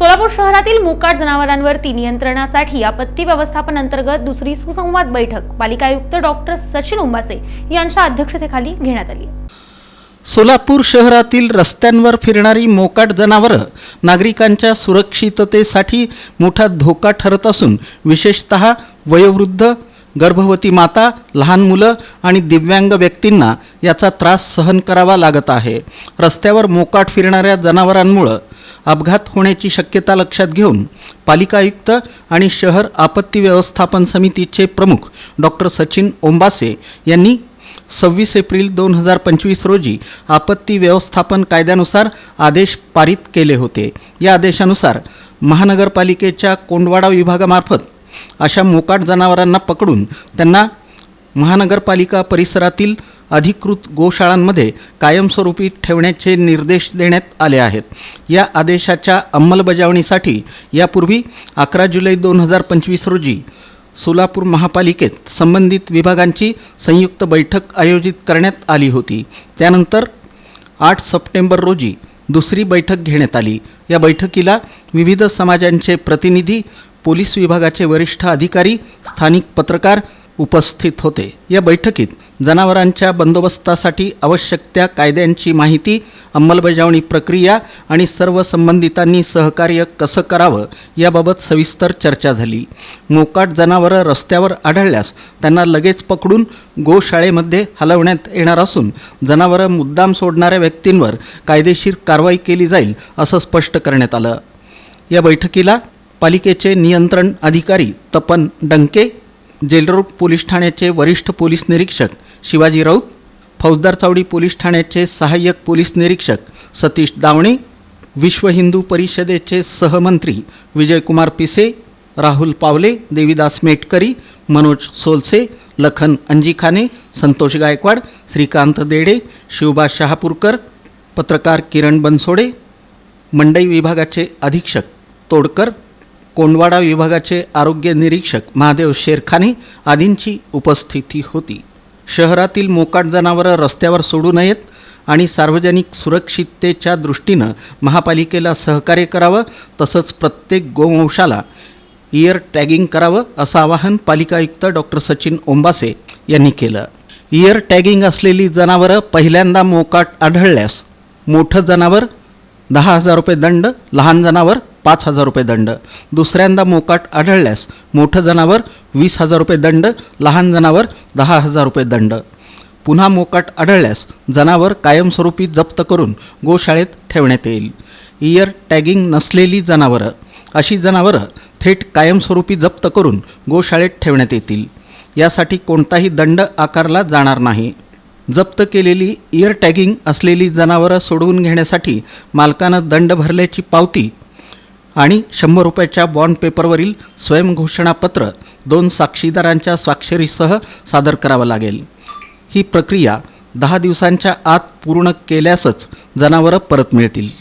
सोलापूर शहरातील मोकाट जनावरांवरती नियंत्रणासाठी आपत्ती व्यवस्थापन अंतर्गत दुसरी सुसंवाद बैठक. पालिका आयुक्त डॉक्टर सचिन उंबासे यांच्या अध्यक्षतेखाली घेण्यात आली. सोलापूर शहरातील रस्त्यांवर फिरणारी मोकाट जनावरं नागरिकांच्या सुरक्षिततेसाठी मोठा धोका ठरत असून विशेषत वयोवृद्ध गर्भवती माता लहान मुलं आणि दिव्यांग व्यक्तींना याचा त्रास सहन करावा लागत आहे. रस्त्यावर मोकाट फिरणाऱ्या जनावरांमुळं अपघात होण्याची शक्यता लक्षात घेऊन पालिका आयुक्त आणि शहर आपत्ती व्यवस्थापन समितीचे प्रमुख डॉक्टर सचिन ओंबासे यांनी सव्वीस एप्रिल दोन हजार पंचवीस रोजी आपत्ती व्यवस्थापन कायद्यानुसार आदेश पारित केले होते. या आदेशानुसार महानगरपालिकेच्या कोंडवाडा विभागामार्फत अशा मोकाट जनावरांना पकडून त्यांना महानगरपालिका परिसरातील अधिकृत गोशाळांमध्ये कायमस्वरूपी ठेवण्याचे निर्देश देण्यात आले आहेत. या आदेशाच्या अंमलबजावणीसाठी यापूर्वी अकरा जुलै दोन हजार पंचवीस रोजी सोलापूर महापालिकेत संबंधित विभागांची संयुक्त बैठक आयोजित करण्यात आली होती. त्यानंतर आठ सप्टेंबर रोजी दुसरी बैठक घेण्यात आली. या बैठकीला विविध समाजांचे प्रतिनिधी पोलीस विभागाचे वरिष्ठ अधिकारी स्थानिक पत्रकार उपस्थित होते. या बैठकीत जनावरांच्या बंदोबस्तासाठी आवश्यक त्या कायद्यांची माहिती अंमलबजावणी प्रक्रिया आणि सर्व संबंधितांनी सहकार्य कसं करावं याबाबत सविस्तर चर्चा झाली. मोकाट जनावरं रस्त्यावर आढळल्यास त्यांना लगेच पकडून गोशाळेमध्ये हलवण्यात येणार असून जनावरं मुद्दाम सोडणाऱ्या व्यक्तींवर कायदेशीर कारवाई केली जाईल असं स्पष्ट करण्यात आलं. या बैठकीला पालिकेचे नियंत्रण अधिकारी तपन डंके जेलरोड पोलीस ठाण्याचे वरिष्ठ पोलीस निरीक्षक शिवाजी राऊत फौजदार चावडी पोलीस ठाण्याचे सहाय्यक पोलीस निरीक्षक सतीश दावणे विश्व हिंदू परिषदेचे सहमंत्री विजयकुमार पिसे राहुल पावले देवीदास मेटकरी मनोज सोलसे लखन अंजिखाने संतोष गायकवाड श्रीकांत देडे शिवबा शहापूरकर पत्रकार किरण बनसोडे मंडई विभागाचे अधीक्षक तोडकर कोंडवाडा विभागाचे आरोग्य निरीक्षक महादेव शेरखाने आदींची उपस्थिती होती. शहरातील मोकाट जनावरं रस्त्यावर सोडू नयेत आणि सार्वजनिक सुरक्षिततेच्या दृष्टीनं महापालिकेला सहकार्य करावं तसंच प्रत्येक गोवंशाला इयर टॅगिंग करावं असं आवाहन पालिका आयुक्त डॉक्टर सचिन ओंबासे यांनी केलं. इयर टॅगिंग असलेली जनावरं पहिल्यांदा मोकाट आढळल्यास मोठं जनावर दहा हजार रुपये दंड लहान जनावर पाच हजार रुपये दंड. दुसऱ्यांदा मोकाट आढळल्यास मोठं जनावर वीस हजार रुपये दंड लहान जनावर दहा हजार रुपये दंड. पुन्हा मोकाट आढळल्यास जनावर कायमस्वरूपी जप्त करून गोशाळेत ठेवण्यात येईल. इयर टॅगिंग नसलेली जनावरं अशी जनावरं थेट कायमस्वरूपी जप्त करून गोशाळेत ठेवण्यात येतील. यासाठी कोणताही दंड आकारला जाणार नाही. जप्त केलेली इयर टॅगिंग असलेली जनावरं सोडवून घेण्यासाठी मालकानं दंड भरल्याची पावती आणि शंभर रुपयाच्या बॉन्ड पेपरवरील स्वयंघोषणापत्र दोन साक्षीदारांच्या स्वाक्षरीसह सादर करावं लागेल. ही प्रक्रिया दहा दिवसांच्या आत पूर्ण केल्यासच जनावरं परत मिळतील.